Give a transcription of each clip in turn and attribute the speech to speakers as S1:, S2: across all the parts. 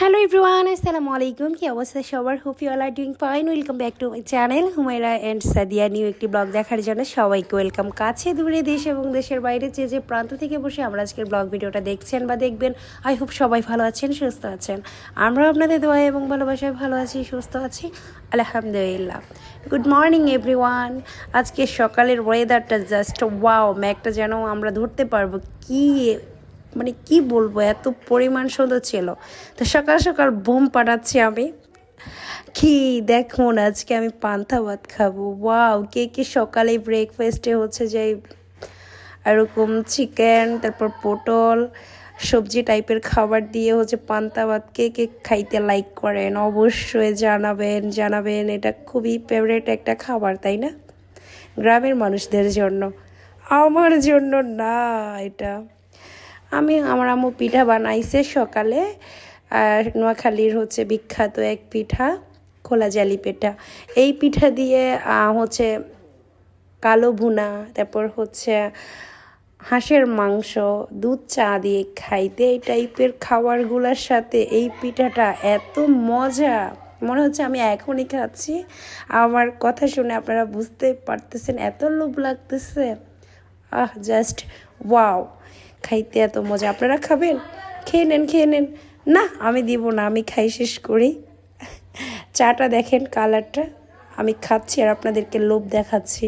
S1: Hello everyone আসসালামু আলাইকুম কি অবস্থা সবার hope you all are doing fine welcome back to my channel Humaira and Sadia new একটি ব্লগ দেখার জন্য সবাইকে ওয়েলকাম কাছে, দূরে, দেশ এবং দেশের বাইরে যে যে প্রান্ত থেকে বসে আমরা আজকের ব্লগ ভিডিওটা দেখছেন বা দেখবেন আই হোপ সবাই ভালো আছেন, সুস্থ আছেন। আমরা আপনাদের দোয়া এবং ভালোবাসায় ভালো আছি, সুস্থ আছি। আলহামদুলিল্লাহ। গুড মর্নিং এভরিওয়ান আজকে সকালের ওয়েদারটা জাস্ট ওয়াও ম্যাকটা যেন আমরা ধরতে পারব কি মানে কি বলব, এত পরিমাণ সুন্দর ছিল। তো সকাল সকাল বোম পাঠাচ্ছি আমি। কি দেখুন আজকে আমি পান্তা ভাত খাব। ওয়াও, কে কে সকালে ব্রেকফাস্টে হচ্ছে যে এরকম চিকেন তারপর পটল, সবজি টাইপের খাবার দিয়ে হচ্ছে পান্তা ভাত কে কে খাইতে লাইক করেন, অবশ্যই জানাবেন জানাবেন। এটা খুবই ফেভারেট একটা খাবার, তাই না? গ্রামের মানুষদের জন্য। আমার জন্য না এটা। আমি আমার আম্মু পিঠা বানাইছে সকালে, আর নোয়াখালীর হচ্ছে বিখ্যাত এক পিঠা, খোলা জালি পিঠা। এই পিঠা দিয়ে হচ্ছে কালো ভুনা, তারপর হচ্ছে হাঁসের মাংস, দুধ চা দিয়ে খাইতে এই টাইপের খাবারগুলোর সাথে এই পিঠাটা এত মজা। মনে হচ্ছে আমি এখনই খাচ্ছি। আমার কথা শুনে আপনারা বুঝতে পারতেছেন, এত লোভ লাগতেছে। আহ জাস্ট ওয়াও খাইতে এত মজা। আপনারা খাবেন? খেয়ে নেন খেয়ে নেন। না, আমি দিব না, আমি খাই, শেষ করি। চাটা দেখেন কালারটা। আমি খাচ্ছি আর আপনাদেরকে লোভ দেখাচ্ছি।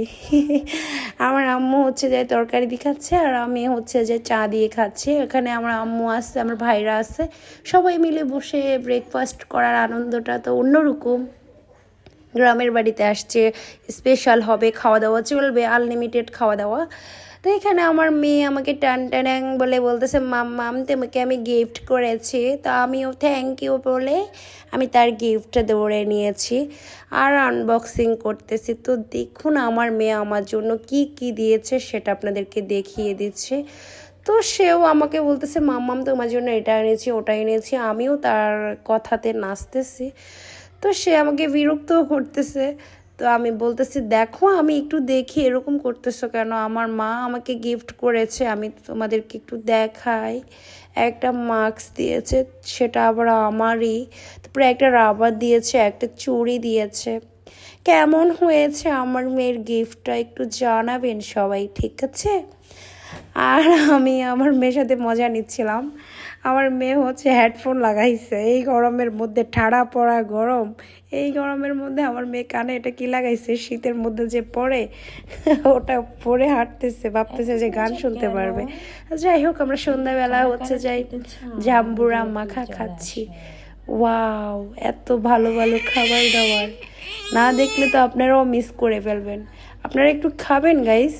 S1: আমার আম্মু হচ্ছে যে তরকারি দিয়ে খাচ্ছে আর আমি হচ্ছে যে চা দিয়ে খাচ্ছি। এখানে আমার আম্মু আসছে আমার ভাইরা আছে। সবাই মিলে বসে ব্রেকফাস্ট করার আনন্দটা তো অন্যরকম। গ্রামের বাড়িতে আসছে স্পেশাল হবে, খাওয়া দাওয়া চলবে আনলিমিটেড খাওয়া দাওয়া। তো এখানে আমার মেয়ে আমাকে টান টানাং বলে বলতেছে, মাম মাম, তোমাকে আমি গিফট করেছি। তো আমিও থ্যাংক ইউ বলে আমি তার গিফটটা দৌড়ে নিয়েছি আর আনবক্সিং করতেছি। তো দেখুন আমার মেয়ে আমার জন্য কি কি দিয়েছে সেটা আপনাদেরকে দেখিয়ে দিচ্ছে। তো সেও আমাকে বলতেছে মাম্মাম তোমার জন্য এটা এনেছি, ওটা এনেছি। আমিও তার কথাতে নাচতেছি। তো সে আমাকে বিরক্ত করতেছে। তো আমি বলতেছি, দেখো, আমি একটু দেখি এরকম করতেছো কেন? আমার মা আমাকে গিফট করেছে, আমি তোমাদেরকে একটু দেখাই। একটা মাস্ক দিয়েছে, সেটা আবার আমারই। তারপরে একটা রাবার দিয়েছে, একটা চুড়ি দিয়েছে। কেমন হয়েছে আমার মেয়ের গিফটটা একটু জানাবেন সবাই, ঠিক আছে? আর আমি আমার মেয়ের সাথে মজা নিচ্ছিলাম। আমার মেয়ে হচ্ছে হেডফোন লাগাইছে। এই গরমের মধ্যে ঠাড়া পড়া গরম। এই গরমের মধ্যে আমার মেয়ে কানে এটা কি লাগাইছে? শীতের মধ্যে যে পড়ে ওটা পরে হাঁটতেছে ভাবতেছে যে গান শুনতে পারবে। যাই হোক আমরা সন্ধ্যাবেলা হচ্ছে যাই জাম্বুরা মাখা খাচ্ছি। ওয়াও এত ভালো ভালো খাবার দাবার। না দেখলে তো আপনারাও মিস করে ফেলবেন। আপনারা একটু খাবেন গাইস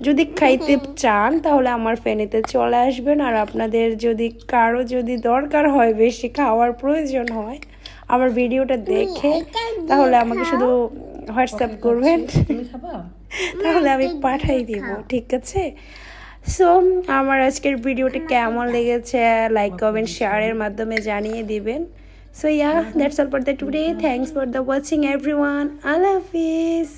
S1: যদি খাইতে চান তাহলে আমার ফেনিতে চলে আসবেন। আর আপনাদের যদি কারও যদি দরকার হয় বেশি খাওয়ার প্রয়োজন হয় আমার ভিডিওটা দেখে তাহলে আমাকে শুধু হোয়াটসঅ্যাপ করবেন। তাহলে আমি পাঠাই দিব ঠিক আছে? সো আমার আজকের ভিডিওটি কেমন লেগেছে লাইক কমেন্ট শেয়ারের মাধ্যমে জানিয়ে দিবেন। So yeah that's all for the today thanks for the watching everyone Allah Hafiz